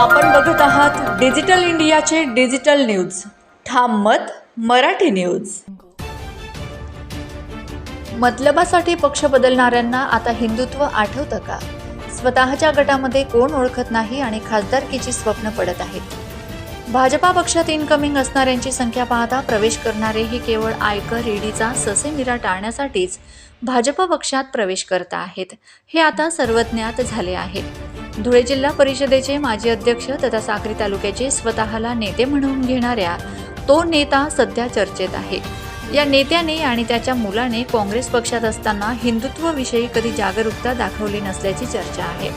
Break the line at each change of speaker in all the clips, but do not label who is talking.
आपण बघत आहात डिजिटल इंडियाचे डिजिटल न्यूज. ठाम मत मराठी न्यूज. मतलबासाठी पक्ष बदलणाऱ्यांना आता हिंदुत्व आठवतं का? स्वतःच्या गटामध्ये कोण ओळखत नाही आणि खासदारकीची स्वप्न पडत आहेत? भाजपा पक्षात इनकमिंग असणाऱ्यांची संख्या पाहता प्रवेश करणारे हे केवळ आयकर ईडीचा ससेमिरा टाळण्यासाठीच भाजपा पक्षात प्रवेश करत आहेत. हे आता सर्वज्ञात झाले आहे धुळे जिल्हा परिषदेचे माजी अध्यक्ष तथा साक्री तालुक्याचे स्वतःला नेते म्हणून घेणाऱ्या तो नेता सध्या चर्चेत आहे. या नेत्याने आणि त्याच्या मुलाने काँग्रेस पक्षात असताना हिंदुत्वविषयी कधी जागरूकता दाखवली नसल्याची चर्चा आहे.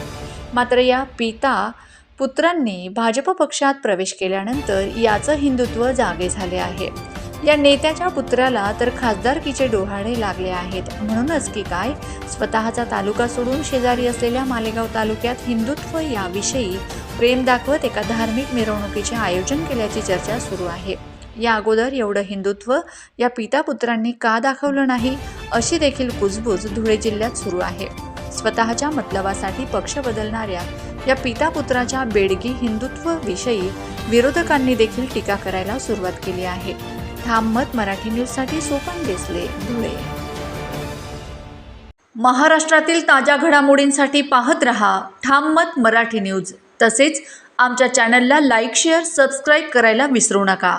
मात्र या पिता पुत्रांनी भाजप पक्षात प्रवेश केल्यानंतर याचं हिंदुत्व जागे झाले आहे. या नेत्याच्या पुत्राला तर खासदारकीचे डोहाळे लागले आहेत. म्हणूनच की काय? स्वतःचा तालुका सोडून शेजारी असलेल्या मालेगाव तालुक्यात हिंदुत्व याविषयी प्रेम दाखवत एका धार्मिक मिरवणुकीचे आयोजन केल्याची चर्चा सुरू आहे. या अगोदर एवढं हिंदुत्व या पिता पुत्रांनी का दाखवलं नाही अशी देखील कुजबूज धुळे जिल्ह्यात सुरू आहे. स्वतःच्या मतलबासाठी पक्ष बदलणाऱ्या या पिता पुत्राच्या बेडगी हिंदुत्व विषयी विरोधकांनी देखील टीका करायला सुरुवात केली आहे. ठाम मत मराठी न्यूजसाठी सोपन देसले धुळे. महाराष्ट्रातील ताज्या घडामोडींसाठी पाहत रहा ठाम मत मराठी न्यूज. तसेच आमच्या चॅनलला लाईक शेअर सबस्क्राईब करायला विसरू नका.